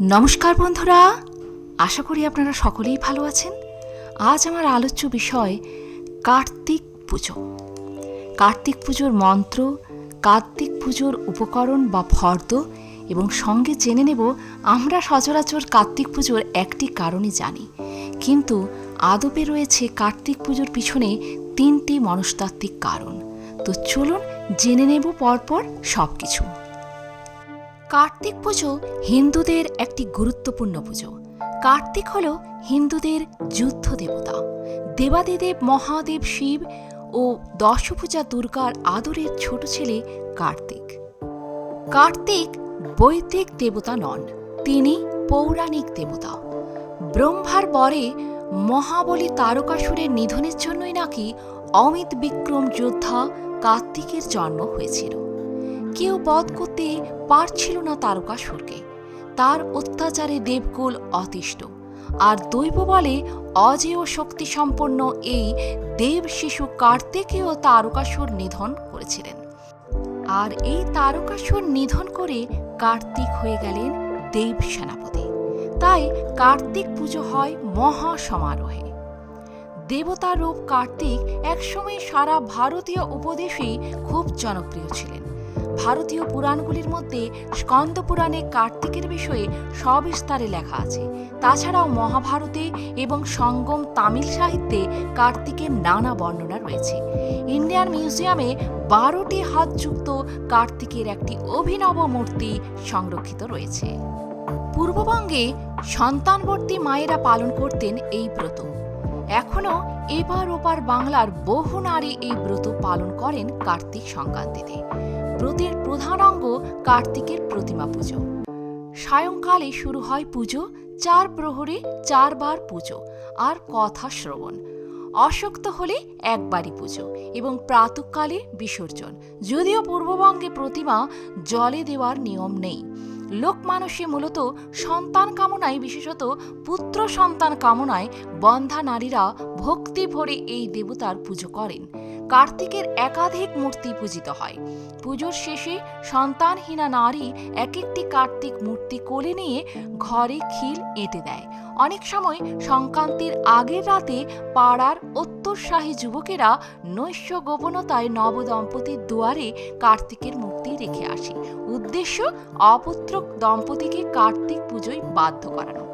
নমস্কার বন্ধুরা। আশা করি আপনারা সকলেই ভালো আছেন। আজ আমার আলোচ্য বিষয় কার্তিক পুজো। কার্তিক পুজোর মন্ত্র, কার্তিক পুজোর উপকরণ বা ফর্দ এবং সঙ্গে জেনে নেব আমরা সচরাচর কার্তিক পুজোর একটি কারণই জানি। কিন্তু আদপে রয়েছে কার্তিক পুজোর পিছনে তিনটি মনস্তাত্ত্বিক কারণ। তো চলুন জেনে নেব পরপর সব কিছু কার্তিক পুজো হিন্দুদের একটি গুরুত্বপূর্ণ পুজো। কার্তিক হল হিন্দুদের যুদ্ধ দেবতা। দেবাদিদেব, মহাদেব, শিব ও দশভূজা দুর্গার আদরের ছোট ছেলে কার্তিক। কার্তিক বৈদিক দেবতা নন, তিনি পৌরাণিক দেবতা। ব্রহ্মার পরে মহাবলী তারকাসুরের নিধনের জন্যই নাকি অমিত বিক্রম যোদ্ধা কার্তিকের জন্ম হয়েছিল। কেউ বধ করতে পারছিল না তারকাসুরকে। তার অত্যাচারে দেবকুল অতিষ্ঠ। আর দৈব বলে অজেয় শক্তি সম্পন্ন এই দেব শিশু কার্তিকেও তারকাসুর নিধন করেছিলেন। আর এই তারকাসুর নিধন করে কার্তিক হয়ে গেলেন দেব সেনাপতি। তাই কার্তিক পুজো হয় মহা সমারোহে। দেবতারূপ কার্তিক একসময় সারা ভারতীয় উপদেশেই খুব জনপ্রিয় ছিলেন। ভারতীয় পুরাণগুলির মধ্যে স্কন্দ পুরাণে কার্তিকের বিষয়ে সবিস্তারে লেখা আছে। তাছাড়াও মহাভারতে এবং সঙ্গম তামিল সাহিত্যে কার্তিকের নানা বর্ণনা রয়েছে। ইন্ডিয়ান মিউজিয়ামে বারোটি হাতযুক্ত কার্তিকের একটি অভিনব মূর্তি সংরক্ষিত রয়েছে। পূর্ববঙ্গে সন্তানবর্তী মায়েরা পালন করতেন এই ব্রত। এখনও এবার ওপার বাংলার বহু নারী এই ব্রত পালন করেন কার্তিক সংক্রান্তিতে। ব্রতের প্রধান অঙ্গ কার্তিকের প্রতিমা পুজো। সায়ংকালে শুরু হয় পুজো, চার প্রহরে চারবার পুজো আর কথা শ্রবণ। অশক্ত হলে একবারই পুজো এবং প্রাতকালে বিসর্জন। যদিও পূর্ববঙ্গে প্রতিমা জলে দেওয়ার নিয়ম নেই। লোকমানসে মূলত সন্তান কামনায়, বিশেষত পুত্র সন্তান কামনায় বন্ধা নারীরা ভক্তি ভরে এই দেবতার পুজো করেন। কার্তিকের একাধিক মূর্তি পূজিত হয়। পুজোর শেষে সন্তানহীনা নারী এক একটি কার্তিক মূর্তি কোলে নিয়ে ঘরে খিল এঁটে দেয়। অনেক সময় সংক্রান্তির আগের রাতে পাড়ার অত্তরশাহী যুবকেরা নৈশ গোপনতায় নবদম্পতির দুয়ারে কার্তিকের মূর্তি রেখে আসে। উদ্দেশ্য অপুত্র দম্পতিকে কার্তিক পুজোয় বাধ্য করানো।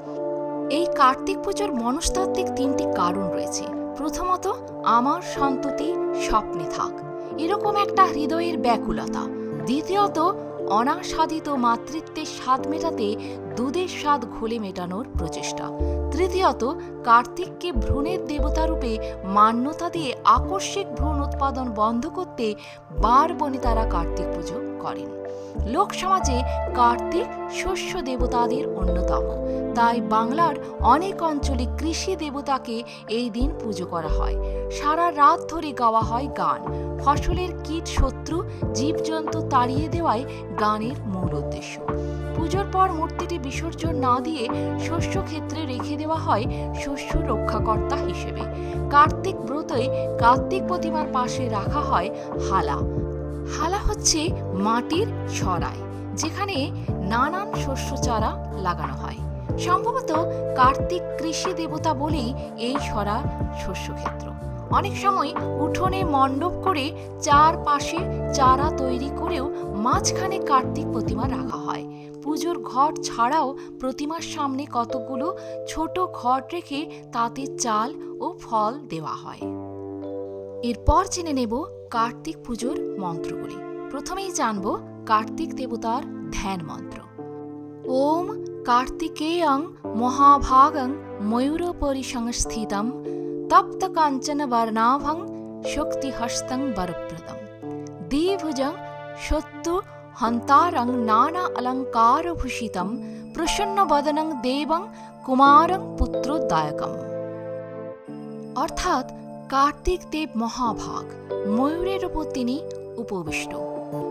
এই কার্তিক পুজোর মনস্তাত্ত্বিক তিনটি কারণ রয়েছে। প্রথমত আমার সন্ততি স্বপ্নে থাক। এরকম একটা হৃদয়ের ব্যাকুলতা। দ্বিতীয়ত অনাসাধিত মাতৃত্বের স্বাদ মেটাতে দুধের স্বাদ ঘোলে মেটানোর প্রচেষ্টা। তৃতীয়ত, কার্তিককে ভ্রূণের দেবতারূপে মান্যতা দিয়ে আকস্মিক ভ্রূণ উৎপাদন বন্ধ করতে বার বনিতারা কার্তিক পুজো করেন। লোক সমাজে কার্তিক শস্য দেবতাদের অন্যতম। তাই বাংলার অনেক অঞ্চলে কৃষি দেবতাকে এই দিন পুজো করা হয়। সারা রাত ধরে গাওয়া হয় গান। ফসলের কীট শত্রু জীবজন্তু তাড়িয়ে দেওয়াই গানের মূল উদ্দেশ্য। পুজোর পর মূর্তিটি বিসর্জন না দিয়ে শস্য ক্ষেত্রে রেখে দেওয়া হয় শস্য রক্ষাকর্তা হিসেবে। কার্তিক ব্রতই কার্তিক প্রতিমার পাশে রাখা হয় হালা। হালা হচ্ছে মাটির ছড়াই যেখানে নানান শস্য চারা লাগানো হয়। সম্ভবত কার্তিক কৃষি দেবতা বলেই এই ছড়া শস্যক্ষেত্র। অনেক সময় উঠোনে মণ্ডপ করে চার পাশে চারা তৈরি করেও মাঝখানে কার্তিক প্রতিমা রাখা হয়। পুজোর ঘট ছাড়াও প্রতিমার সামনে কতগুলো ছোট ঘট রেখে তাতে চাল ও ফল দেওয়া হয়। এরপর জেনে নেব কার্তিক পুজোর মন্ত্রগুলি। প্রথমেই জানব কার্তিক দেবতার ধ্যান মন্ত্র। ওম কার্তিকেয়ং মহাভাগং ময়ূরোপরি সংস্থিতম তপ্ত কাঞ্চন বর্ণাভং শক্তিহস্তং বরপ্রদম। দ্বিভুজং শত্রু হন্তারং নানা অলঙ্কারভূষিতম প্রসন্নবদনং দেবং কুমারং পুত্রদায়কম অর্থাৎ কার্তিক দেব মহাভাগ ময়ূরের উপর তিনি উপবিষ্ট।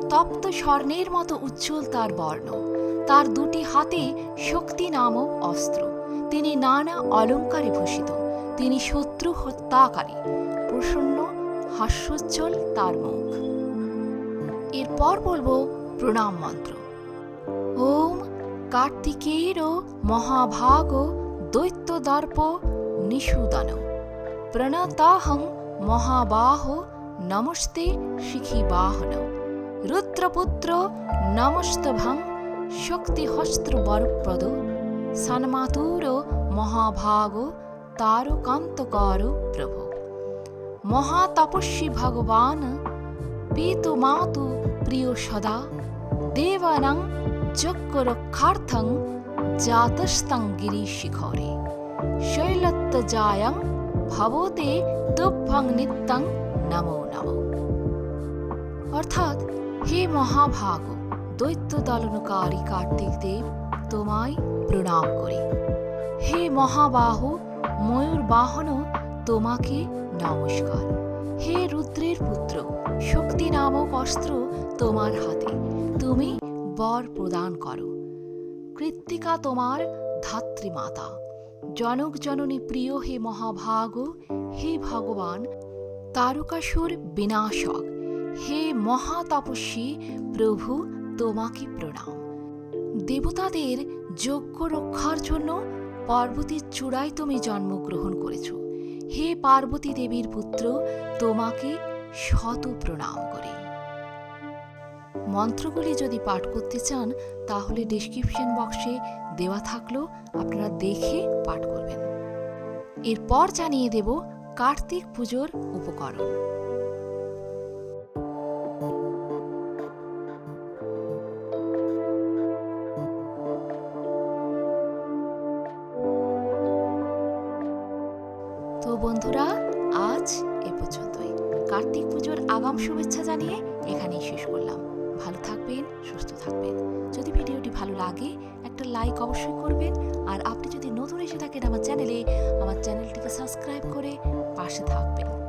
তপ্ত স্বর্ণের মতো উজ্জ্বল তার বর্ণ, তার দুটি হাতে শক্তি নামক অস্ত্র, তিনি নানা অলঙ্কারে ভূষিত, তিনি শত্রু হত্যাকারী, প্রসন্ন, হাস্যোজ্জ্বল তার মুখ। এরপর বলব প্রণাম মন্ত্র। ওম কার্তিকেরও মহাভাগ দৈত্যদর্প নিষুদন। প্রণতাহং মহাবাহ নমস্তে শিখিবাহন। রুদ্রপুত্র নমস্তভং শক্তিহস্ত্র বরপ্রদ সন্মাতুর মহাভাগ তারকান্তকর প্রভু। মহাতপস্বী ভগবান, পিতু মাতু প্রিয় সদা। দেবানাং যজ্ঞ রক্ষার্থং জাতস্তং গিরিশিখরে শৈলত্তজায়ং ভবতে তুভ্যং নিত্যং নমো নমো অর্থাৎ হে মহাভাগ দৈত্য দলনকারী কার্তিক দেব তোমায় প্রণাম করি হে মহাবাহু ময়ূর বাহন তোমাকে নমস্কার হে রুদ্রের পুত্র শক্তি নামক অস্ত্র তোমার হাতে তুমি বর প্রদান করো। কৃত্তিকা তোমার ধাত্রীমাতা। জনক জননী প্রিয় হে মহাভাগ, হে ভগবান, তারকাসুর বিনাশক, হে মহাতপস্বী প্রভু, তোমাকে প্রণাম। দেবতাদের যজ্ঞ রক্ষার জন্য পার্বতীর চূড়ায় তুমি জন্মগ্রহণ করেছ। হে পার্বতী দেবীর পুত্র, তোমাকে শত প্রণাম করে। মন্ত্রগুলি যদি পাঠ করতে চান, তাহলে ডিসক্রিপশন বক্সে দেওয়া থাকল, আপনারা দেখে পাঠ করবেন। এরপর জানিয়ে দেব কার্তিক পুজোর উপকরণ। তো বন্ধুরা, আজ এ পর্যন্তই। কার্তিক পুজোর আগাম শুভেচ্ছা জানিয়ে এখানেই শেষ করলাম। ভালো থাকবেন, সুস্থ থাকবেন। যদি ভিডিওটি ভালো লাগে, একটা লাইক অবশ্যই করবেন। আর আপনি যদি নতুন এসে থাকেন আমার চ্যানেলে, আমার চ্যানেলটিকে সাবস্ক্রাইব করে পাশে থাকবেন।